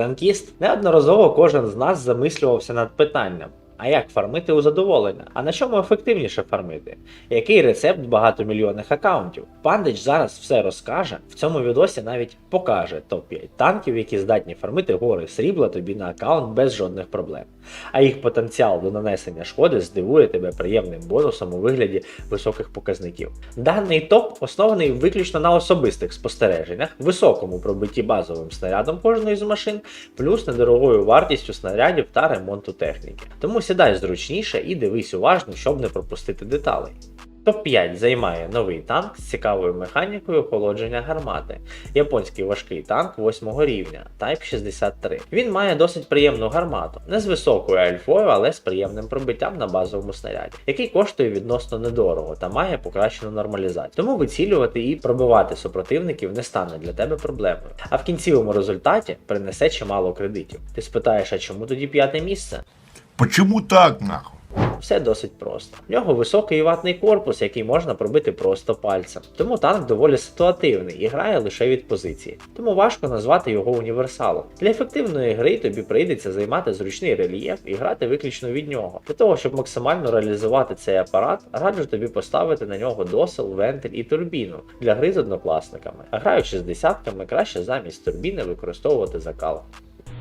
танкіст? Неодноразово кожен з нас замислювався над питанням. А як фармити у задоволення? А на чому ефективніше фармити? Який рецепт багатомільйонних аккаунтів? Пандич зараз все розкаже. В цьому відосі навіть покаже топ-5 танків, які здатні фармити гори срібла тобі на аккаунт без жодних проблем. А їх потенціал до нанесення шкоди здивує тебе приємним бонусом у вигляді високих показників. Даний топ оснований виключно на особистих спостереженнях, високому пробитті базовим снарядом кожної з машин, плюс недорогою вартістю снарядів та ремонту техніки. Тому сідай зручніше і дивись уважно, щоб не пропустити деталей. Топ-5 займає новий танк з цікавою механікою охолодження гармати. Японський важкий танк 8 рівня Type 63. Він має досить приємну гармату, не з високою альфою, але з приємним пробиттям на базовому снаряді, який коштує відносно недорого та має покращену нормалізацію. Тому вицілювати і пробивати супротивників не стане для тебе проблемою. А в кінцевому результаті принесе чимало кредитів. Ти спитаєш, а чому тоді п'яте місце? Почему так, нахуй? Все досить просто. В нього високий ватний корпус, який можна пробити просто пальцем. Тому танк доволі ситуативний і грає лише від позиції. Тому важко назвати його універсалом. Для ефективної гри тобі прийдеться займати зручний рельєф і грати виключно від нього. Для того, щоб максимально реалізувати цей апарат, раджу тобі поставити на нього досел, вентиль і турбіну для гри з однокласниками. А граючи з десятками, краще замість турбіни використовувати закал.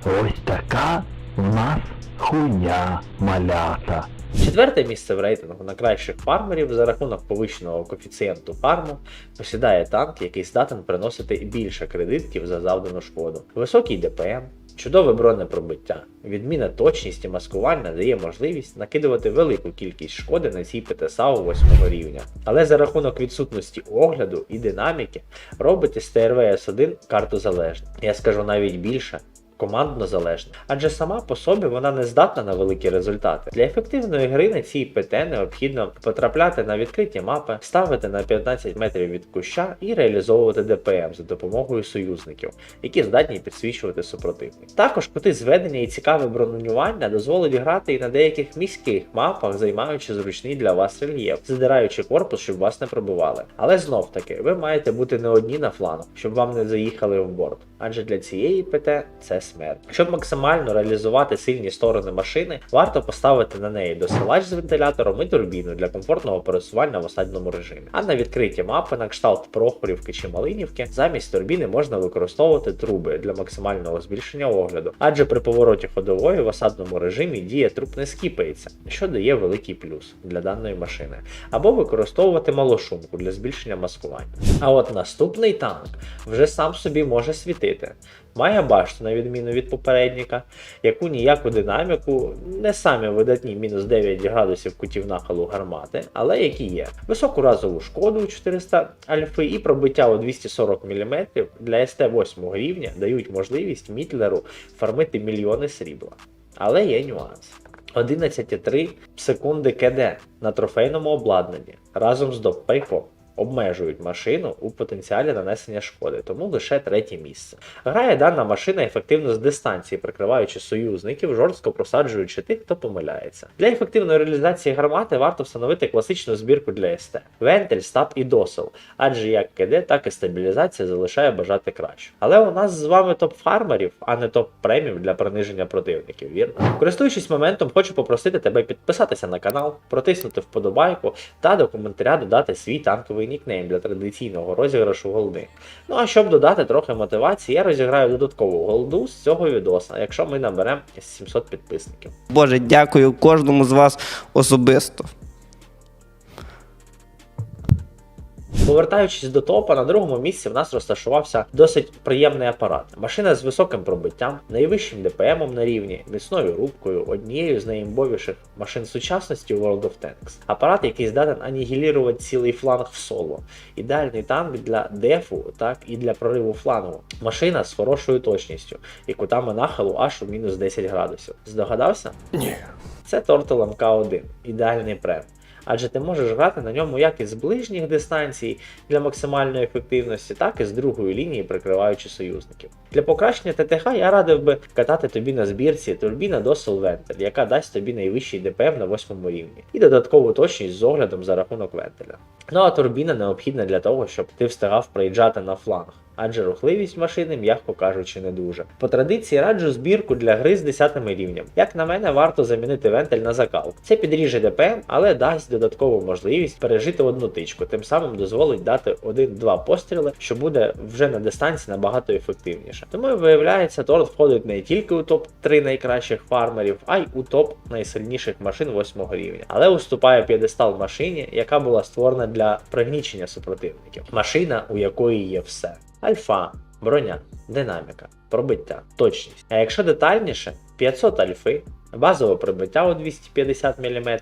Ось така у нас хуйня малята. Четверте місце в рейтингу на кращих фармерів за рахунок повищеного коефіцієнту фарму посідає танк, який здатен приносити більше кредитків за завдану шкоду. Високий ДПМ, чудове бронепробиття, відмінна точність і маскування дає можливість накидувати велику кількість шкоди на цій ПТСАУ 8 рівня. Але за рахунок відсутності огляду і динаміки робить з ТРВС1 карту залежну. Я скажу навіть більше командно залежна, адже сама по собі вона не здатна на великі результати. Для ефективної гри на цій ПТ необхідно потрапляти на відкриті мапи, ставити на 15 метрів від куща і реалізовувати ДПМ за допомогою союзників, які здатні підсвічувати супротивник. Також кути зведення і цікаве бронювання дозволить грати і на деяких міських мапах, займаючи зручний для вас рельєф, задираючи корпус, щоб вас не пробивали. Але знов таки, ви маєте бути не одні на флангу, щоб вам не заїхали в борт. Адже для цієї ПТ це смерть. Щоб максимально реалізувати сильні сторони машини, варто поставити на неї досилач з вентилятором і турбіну для комфортного пересування в осадному режимі. А на відкриті мапи на кшталт Прохорівки чи Малинівки замість турбіни можна використовувати труби для максимального збільшення огляду, адже при повороті ходової в осадному режимі дія труб не скіпається, що дає великий плюс для даної машини, або використовувати малошумку для збільшення маскування. А от наступний танк вже сам собі може світити. Має башту, на відміну від попередника, яку ніяку динаміку, не самі видатні мінус 9 градусів кутів нахилу гармати, але які є. Високу разову шкоду у 400 альфи і пробиття у 240 мм для СТ 8 рівня дають можливість Мітлеру фармити мільйони срібла. Але є нюанс. 11,3 секунди КД на трофейному обладнанні разом з доппейпом обмежують машину у потенціалі нанесення шкоди, тому лише третє місце. Грає дана машина ефективно з дистанції, прикриваючи союзників, жорстко просаджуючи тих, хто помиляється. Для ефективної реалізації гармати варто встановити класичну збірку для СТ: вентиль, стаб і досел, адже як КД, так і стабілізація залишає бажати краще. Але у нас з вами топ фармерів, а не топ премів для приниження противників, вірно? Користуючись моментом, хочу попросити тебе підписатися на канал, протиснути вподобайку та до коментаря додати свій танковий нікнейм для традиційного розіграшу голди. Ну а щоб додати трохи мотивації, я розіграю додаткову голду з цього відоса, якщо ми наберемо 700 підписників. Боже, дякую кожному з вас особисто. Повертаючись до топа, на другому місці в нас розташувався досить приємний апарат. Машина з високим пробиттям, найвищим ДПМом на рівні, міцною рубкою, однією з найімбовіших машин сучасності у World of Tanks. Апарат, який здатен анігілірувати цілий фланг в соло. Ідеальний танк для дефу, так і для прориву флангу. Машина з хорошою точністю і кутами нахилу аж у мінус 10 градусів. Здогадався? Ні. Це Turtle MK1, ідеальний прем. Адже ти можеш грати на ньому як із ближніх дистанцій для максимальної ефективності, так і з другої лінії, прикриваючи союзників. Для покращення ТТХ я радив би катати тобі на збірці турбіна до Solventel, яка дасть тобі найвищий ДПМ на 8 рівні, і додаткову точність з оглядом за рахунок вентиля. Ну а турбіна необхідна для того, щоб ти встигав приїжджати на фланг. Адже рухливість машини, м'яко кажучи, не дуже. По традиції раджу збірку для гри з 10 рівнем. Як на мене, варто замінити вентиль на закал. Це підріже ДПМ, але дасть додаткову можливість пережити одну тичку, тим самим дозволить дати 1-2 постріли, що буде вже на дистанції набагато ефективніше. Тому виявляється, торт входить не тільки у топ-3 найкращих фармерів, а й у топ найсильніших машин 8 рівня. Але уступає п'єдестал машині, яка була створена для пригнічення супротивників. Машина, у якої є все. Альфа, броня, динаміка, пробиття, точність. А якщо детальніше, 500 альфи, базове прибиття у 250 мм,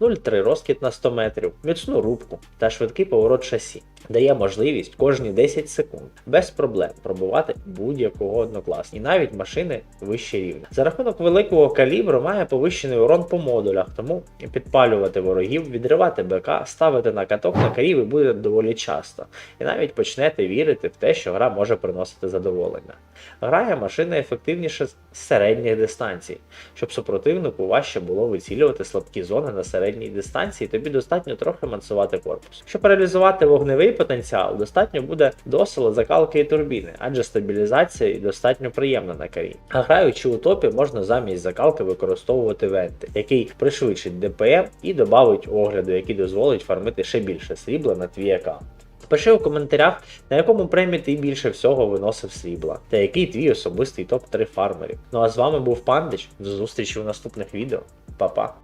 0,3 розкіт на 100 метрів, міцну рубку та швидкий поворот шасі. Дає можливість кожні 10 секунд без проблем пробувати будь-якого однокласника, і навіть машини вище рівня. За рахунок великого калібру має повищений урон по модулях, тому підпалювати ворогів, відривати БК, ставити на каток на каріви буде доволі часто, і навіть почнете вірити в те, що гра може приносити задоволення. Грає машина ефективніше з середніх дистанцій, щоб супротивнику важче було вицілювати слабкі зони на середній дистанції, тобі достатньо трохи мансувати корпус. Щоб реалізувати вогневий потенціал, достатньо буде досила закалки і турбіни, адже стабілізація достатньо приємна на карі. А граючи у топі, можна замість закалки використовувати венти, який пришвидшить ДПМ і додавить огляду, який дозволить фармити ще більше срібла на твій аккаунт. Пиши у коментарях, на якому премі ти більше всього виносив срібла, та який твій особистий топ-3 фармерів. Ну а з вами був Пандич. До зустрічі у наступних відео. Па-па.